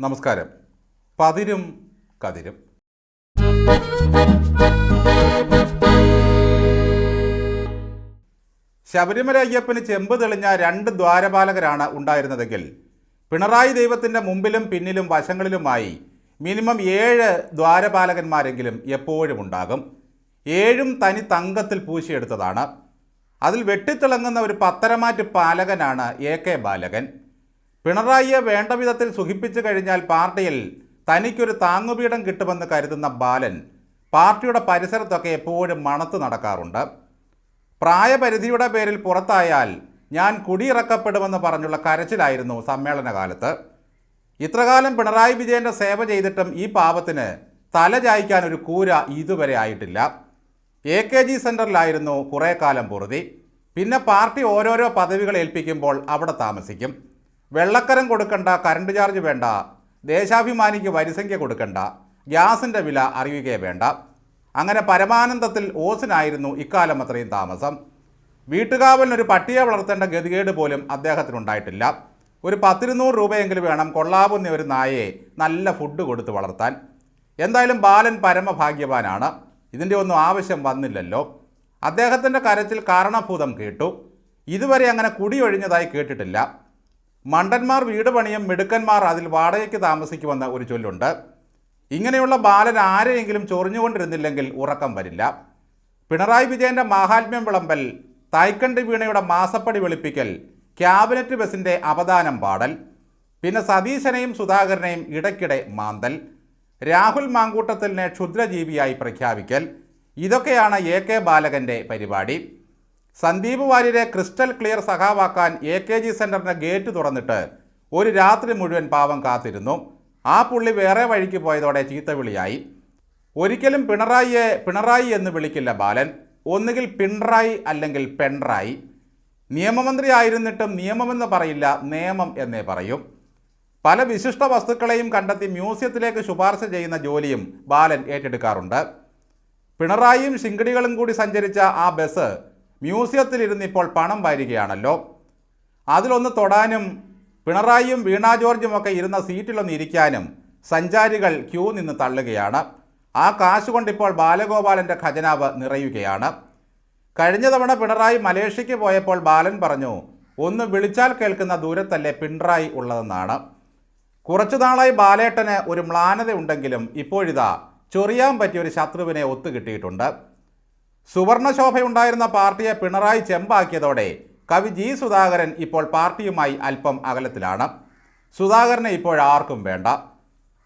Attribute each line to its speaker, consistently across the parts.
Speaker 1: നമസ്കാരം. പതിരും കതിരും. ശബരിമല അയ്യപ്പന് ചെമ്പ് തെളിഞ്ഞ രണ്ട് ദ്വാരപാലകരാണ് ഉണ്ടായിരുന്നതെങ്കിൽ പിണറായി ദൈവത്തിന്റെ മുമ്പിലും പിന്നിലും വശങ്ങളിലുമായി മിനിമം ഏഴ് ദ്വാരപാലകന്മാരെങ്കിലും എപ്പോഴും ഉണ്ടാകും. ഏഴും തനി തങ്കത്തിൽ പൂശിയെടുത്തതാണ്. അതിൽ വെട്ടിത്തിളങ്ങുന്ന ഒരു പത്തരമാറ്റ് പാലകനാണ് എ കെ ബാലകൻ. പിണറായിയെ വേണ്ട വിധത്തിൽ സുഖിപ്പിച്ചു കഴിഞ്ഞാൽ പാർട്ടിയിൽ തനിക്കൊരു താങ്ങുപീഠം കിട്ടുമെന്ന് കരുതുന്ന ബാലൻ പാർട്ടിയുടെ പരിസരത്തൊക്കെ എപ്പോഴും മണത്ത് നടക്കാറുണ്ട്. പ്രായപരിധിയുടെ പേരിൽ പുറത്തായാൽ ഞാൻ കുടിയിറക്കപ്പെടുമെന്ന് പറഞ്ഞുള്ള കരച്ചിലായിരുന്നു സമ്മേളനകാലത്ത്. ഇത്രകാലം പിണറായി വിജയന്റെ സേവ ചെയ്തിട്ടും ഈ പാപത്തിന് തല ചായ്ക്കാൻ ഒരു കൂര ഇതുവരെ ആയിട്ടില്ല. എ കെ ജി സെന്ററിലായിരുന്നു കുറേ കാലം പൊറുതി. പിന്നെ പാർട്ടി ഓരോരോ പദവികൾ ഏൽപ്പിക്കുമ്പോൾ അവിടെ താമസിക്കും. വെള്ളക്കരം കൊടുക്കണ്ട കറണ്ട് ചാർജ് വേണ്ട ദേശാഭിമാനിക്ക് വരിസംഖ്യ കൊടുക്കണ്ട ഗ്യാസിന്റെ വില അറിയുകയേ വേണ്ട. അങ്ങനെ പരമാനന്ദത്തിൽ ഓസിനായിരുന്നു ഇക്കാലം അത്രയും താമസം. വീട്ടുകാവലിനൊരു പട്ടിയെ വളർത്തേണ്ട ഗതികേട് പോലും അദ്ദേഹത്തിനുണ്ടായിട്ടില്ല. ഒരു പത്തിരുന്നൂറ് രൂപയെങ്കിലും വേണം കൊള്ളാവുന്ന ഒരു നായയെ നല്ല ഫുഡ് കൊടുത്ത് വളർത്താൻ. എന്തായാലും ബാലൻ പരമഭാഗ്യവാനാണ്. ഇതിന്റെ ഒന്നും ആവശ്യം വന്നില്ലല്ലോ. അദ്ദേഹത്തിന്റെ കരച്ചിൽ കാരണഭൂതം കേട്ടു. ഇതുവരെ അങ്ങനെ കുടിയൊഴിഞ്ഞതായി കേട്ടിട്ടില്ല. മണ്ടന്മാർ വീട് പണിയും മിടുക്കന്മാർ അതിൽ വാടകയ്ക്ക് താമസിക്കുമെന്ന ഒരു ചൊല്ലുണ്ട്. ഇങ്ങനെയുള്ള ബാലൻ ആരെയെങ്കിലും ചൊറിഞ്ഞുകൊണ്ടിരുന്നില്ലെങ്കിൽ ഉറക്കം വരില്ല. പിണറായി വിജയന്റെ മാഹാത്മ്യം വിളമ്പൽ തായ്ക്കണ്ടി വീണയുടെ മാസപ്പടി വെളുപ്പിക്കൽ ക്യാബിനറ്റ് ബസിന്റെ അവദാനം പാടൽ പിന്നെ സതീശനെയും സുധാകരനെയും ഇടയ്ക്കിടെ മാന്തൽ രാഹുൽ മാങ്കൂട്ടത്തിലിനെ ക്ഷുദ്രജീവിയായി പ്രഖ്യാപിക്കൽ ഇതൊക്കെയാണ് എ കെ ബാലകന്റെ പരിപാടി. സന്ദീപ് വാര്യരെ ക്രിസ്റ്റൽ ക്ലിയർ സഖാവാക്കാൻ എ കെ ജി സെന്ററിന്റെ ഗേറ്റ് തുറന്നിട്ട് ഒരു രാത്രി മുഴുവൻ പാവം കാത്തിരുന്നു. ആ പുള്ളി വേറെ വഴിക്ക് പോയതോടെ ചീത്തവിളിയായി ഒരിക്കലും പിണറായിയെ പിണറായി എന്ന് വിളിക്കില്ല ബാലൻ. ഒന്നുകിൽ പിണറായി അല്ലെങ്കിൽ പെൺറായി. നിയമമന്ത്രി ആയിരുന്നിട്ടും നിയമമെന്ന് പറയില്ല നിയമം എന്നേ പറയും. പല വിശിഷ്ട വസ്തുക്കളെയും കണ്ടെത്തി മ്യൂസിയത്തിലേക്ക് ശുപാർശ ചെയ്യുന്ന ജോലിയും ബാലൻ ഏറ്റെടുക്കാറുണ്ട്. പിണറായിയും ശിങ്കടികളും കൂടി സഞ്ചരിച്ച ആ ബസ് മ്യൂസിയത്തിലിരുന്ന് ഇപ്പോൾ പണം വാരുകയാണല്ലോ. അതിലൊന്ന് തൊടാനും പിണറായിയും വീണ ജോർജും ഒക്കെ ഇരുന്ന സീറ്റിലൊന്ന് ഇരിക്കാനും സഞ്ചാരികൾ ക്യൂ നിന്ന് തള്ളുകയാണ്. ആ കാശ് കൊണ്ടിപ്പോൾ ബാലഗോപാലന്റെ ഖജനാവ് നിറയുകയാണ്. കഴിഞ്ഞ തവണ പിണറായി മലേഷ്യയ്ക്ക് പോയപ്പോൾ ബാലൻ പറഞ്ഞു ഒന്ന് വിളിച്ചാൽ കേൾക്കുന്ന ദൂരത്തല്ലേ പിണറായി ഉള്ളതെന്നാണ്. കുറച്ചു നാളായി ബാലേട്ടന് ഒരു മ്ലാനത ഉണ്ടെങ്കിലും ഇപ്പോഴിതാ ചൊറിയാൻ പറ്റിയ ഒരു ശത്രുവിനെ ഒത്തുകിട്ടിയിട്ടുണ്ട്. സുവർണശോഭയുണ്ടായിരുന്ന പാർട്ടിയെ പിണറായി ചെമ്പാക്കിയതോടെ കവി ജി സുധാകരൻ ഇപ്പോൾ പാർട്ടിയുമായി അല്പം അകലത്തിലാണ്. സുധാകരനെ ഇപ്പോഴാർക്കും വേണ്ട.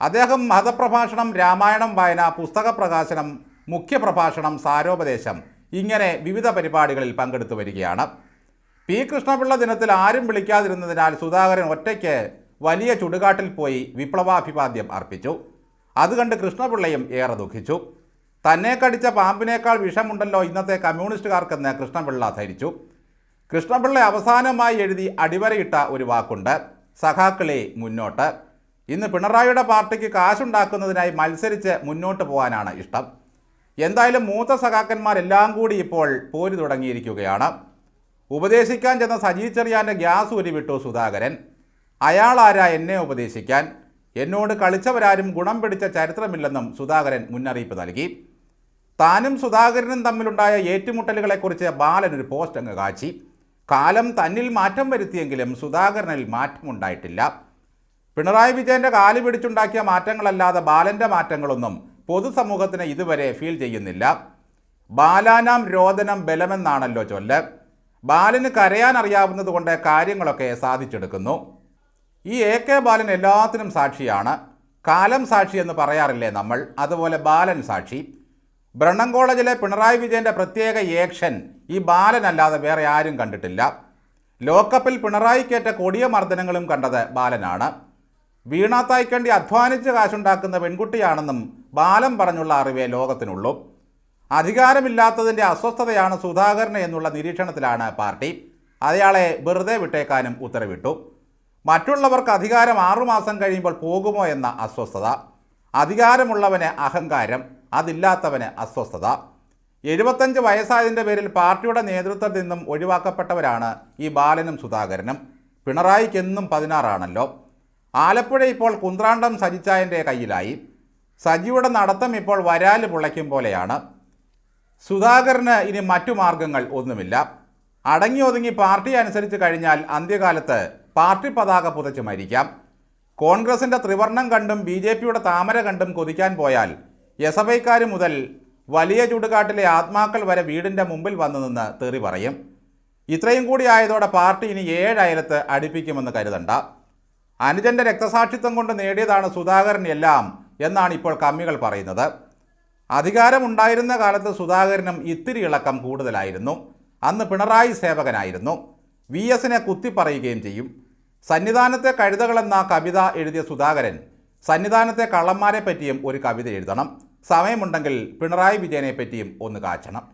Speaker 1: അദ്ദേഹം മതപ്രഭാഷണം രാമായണം വായന പുസ്തക പ്രകാശനം മുഖ്യപ്രഭാഷണം സാരോപദേശം ഇങ്ങനെ വിവിധ പരിപാടികളിൽ പങ്കെടുത്തു വരികയാണ്. പി കൃഷ്ണപിള്ള ദിനത്തിൽ ആരും വിളിക്കാതിരുന്നതിനാൽ സുധാകരൻ ഒറ്റയ്ക്ക് വലിയ ചുടുകാട്ടിൽ പോയി വിപ്ലവാഭിവാദ്യം അർപ്പിച്ചു. അത് കണ്ട് കൃഷ്ണപിള്ളയും ഏറെ ദുഃഖിച്ചു. തന്നെ കടിച്ച പാമ്പിനേക്കാൾ വിഷമുണ്ടല്ലോ ഇന്നത്തെ കമ്മ്യൂണിസ്റ്റുകാർക്കെന്ന് കൃഷ്ണപിള്ള ധരിച്ചു. കൃഷ്ണപിള്ള അവസാനമായി എഴുതി അടിവരയിട്ട ഒരു വാക്കുണ്ട് സഖാക്കളെ മുന്നോട്ട്. ഇന്ന് പിണറായിയുടെ പാർട്ടിക്ക് കാശുണ്ടാക്കുന്നതിനായി മത്സരിച്ച് മുന്നോട്ട് പോകാനാണ് ഇഷ്ടം. എന്തായാലും മൂത്ത സഖാക്കന്മാരെല്ലാം കൂടി ഇപ്പോൾ പോര് തുടങ്ങിയിരിക്കുകയാണ്. ഉപദേശിക്കാൻ ചെന്ന സജി ചെറിയാന്റെ ഗ്യാസ് ഉരുവിട്ടു സുധാകരൻ. അയാളാരാ എന്നെ ഉപദേശിക്കാൻ? എന്നോട് കളിച്ചവരാരും ഗുണം പിടിച്ച ചരിത്രമില്ലെന്നും സുധാകരൻ മുന്നറിയിപ്പ് നൽകി. താനും സുധാകരനും തമ്മിലുണ്ടായ ഏറ്റുമുട്ടലുകളെക്കുറിച്ച് ബാലൻ ഒരു പോസ്റ്റ് അങ്ങ് കാച്ചി. കാലം തന്നിൽ മാറ്റം വരുത്തിയെങ്കിലും സുധാകരനിൽ മാറ്റമുണ്ടായിട്ടില്ല. പിണറായി വിജയന്റെ കാലി പിടിച്ചുണ്ടാക്കിയ മാറ്റങ്ങളല്ലാതെ ബാലന്റെ മാറ്റങ്ങളൊന്നും പൊതുസമൂഹത്തിന് ഇതുവരെ ഫീൽ ചെയ്യുന്നില്ല. ബാലാനാം രോദനം ബലമെന്നാണല്ലോ ചൊല്ല്. ബാലന് കരയാൻ അറിയാവുന്നതുകൊണ്ട് കാര്യങ്ങളൊക്കെ സാധിച്ചെടുക്കുന്നു. ഈ എ കെ ബാലൻ എല്ലാത്തിനും സാക്ഷിയാണ്. കാലം സാക്ഷി എന്ന് പറയാറില്ലേ നമ്മൾ? അതുപോലെ ബാലൻ സാക്ഷി. ബ്രണ്ണൻ കോളേജിലെ പിണറായി വിജയന്റെ പ്രത്യേക ഏക്ഷൻ ഈ ബാലനല്ലാതെ വേറെ ആരും കണ്ടിട്ടില്ല. ലോക്കപ്പിൽ പിണറായിക്കേറ്റ കൊടിയ മർദ്ദനങ്ങളും കണ്ടത് ബാലനാണ്. വീണ തായ്ക്കണ്ടി അധ്വാനിച്ച് കാശുണ്ടാക്കുന്ന പെൺകുട്ടിയാണെന്നും ബാലം പറഞ്ഞുള്ള അറിവേ ലോകത്തിനുള്ളൂ. അധികാരമില്ലാത്തതിന്റെ അസ്വസ്ഥതയാണ് സുധാകരന് എന്നുള്ള നിരീക്ഷണത്തിലാണ് പാർട്ടി. അയാളെ വെറുതെ വിട്ടേക്കാനും ഉത്തരവിട്ടു. മറ്റുള്ളവർക്ക് അധികാരം ആറുമാസം കഴിയുമ്പോൾ പോകുമോ എന്ന അസ്വസ്ഥത. അധികാരമുള്ളവന് അഹങ്കാരം. അതില്ലാത്തവന് അസ്വസ്ഥത. എഴുപത്തഞ്ച് വയസ്സായതിന്റെ പേരിൽ പാർട്ടിയുടെ നേതൃത്വത്തിൽ നിന്നും ഒഴിവാക്കപ്പെട്ടവരാണ് ഈ ബാലനും സുധാകരനും. പിണറായിക്കെന്നും പതിനാറാണല്ലോ. ആലപ്പുഴ ഇപ്പോൾ കുന്ത്രാണ്ടം സജിച്ചായന്റെ കയ്യിലായി. സജിയുടെ നടത്തം ഇപ്പോൾ വരാൽ പുളയ്ക്കും പോലെയാണ്. സുധാകരന് ഇനി മറ്റു മാർഗങ്ങൾ ഒന്നുമില്ല. അടങ്ങി ഒതുങ്ങി പാർട്ടി അനുസരിച്ച് കഴിഞ്ഞാൽ അന്ത്യകാലത്ത് പാർട്ടി പതാക പുതച്ച് മരിക്കാം. കോൺഗ്രസിന്റെ ത്രിവർണം കണ്ടും ബി താമര കണ്ടും കൊതിക്കാൻ പോയാൽ എസ് മുതൽ വലിയ ചുടുകാട്ടിലെ ആത്മാക്കൾ വരെ വീടിന്റെ മുമ്പിൽ വന്നു നിന്ന് തെറി പറയും. ഇത്രയും കൂടി ആയതോടെ പാർട്ടി ഇനി ഏഴയലത്ത് അടുപ്പിക്കുമെന്ന് കരുതണ്ട. അനുജന്റെ രക്തസാക്ഷിത്വം കൊണ്ട് നേടിയതാണ് സുധാകരൻ എല്ലാം എന്നാണ് ഇപ്പോൾ കമ്മികൾ പറയുന്നത്. അധികാരമുണ്ടായിരുന്ന കാലത്ത് സുധാകരനും ഇത്തിരി ഇളക്കം കൂടുതലായിരുന്നു. അന്ന് പിണറായി സേവകനായിരുന്നു. വി എസിനെ കുത്തിപ്പറയുകയും ചെയ്യും. സന്നിധാനത്തെ കഴുതകളെന്ന കവിത എഴുതിയ സുധാകരൻ സന്നിധാനത്തെ കള്ളന്മാരെ പറ്റിയും ഒരു കവിത എഴുതണം. സമയമുണ്ടെങ്കിൽ പിണറായി വിജയനെ പറ്റിയും ഒന്ന് കാച്ചണം.